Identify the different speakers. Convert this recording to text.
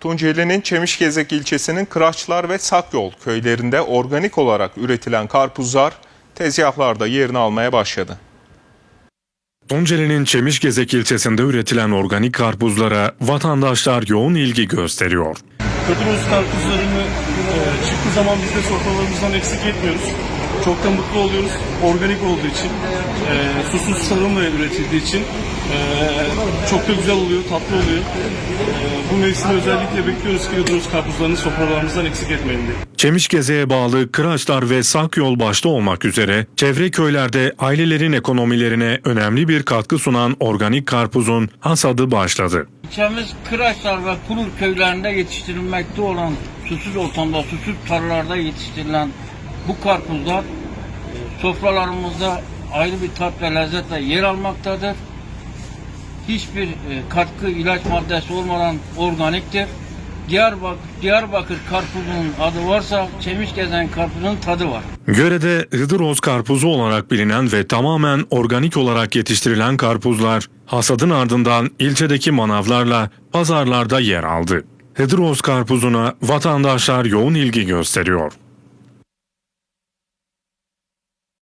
Speaker 1: Tunceli'nin Çemişgezek ilçesinin Kıraçlar ve Sakyol köylerinde organik olarak üretilen karpuzlar tezgahlarda yerini almaya başladı.
Speaker 2: Tunceli'nin Çemişgezek ilçesinde üretilen organik karpuzlara vatandaşlar yoğun ilgi gösteriyor.
Speaker 3: Kötürüz karpuzlarını e, çıktığı zaman biz de sofralarımızdan eksik etmiyoruz. Çok da mutlu oluyoruz. Organik olduğu için, e, susuz tarımla üretildiği için e, çok da güzel oluyor, tatlı oluyor. E, bu mevsimi özellikle bekliyoruz ki Kötürüz karpuzlarını sofralarımızdan eksik etmeyin diye.
Speaker 2: Çemişgeze'ye bağlı Kıraçlar ve Sakyol başta olmak üzere çevre köylerde ailelerin ekonomilerine önemli bir katkı sunan organik karpuzun hasadı başladı.
Speaker 4: İlçemiz Kıraçlar ve Kurur köylerinde yetiştirilmekte olan susuz ortamda, susuz tarlalarda yetiştirilen bu karpuzlar e, sofralarımızda ayrı bir tat ve lezzetle yer almaktadır. Hiçbir e, katkı, ilaç maddesi olmadan organiktir. Diyarbakır, Diyarbakır karpuzunun adı varsa Çemiş Gezen karpuzun tadı var.
Speaker 2: Göre'de Hıdroz karpuzu olarak bilinen ve tamamen organik olarak yetiştirilen karpuzlar hasadın ardından ilçedeki manavlarla pazarlarda yer aldı. Hıdroz karpuzuna vatandaşlar yoğun ilgi gösteriyor.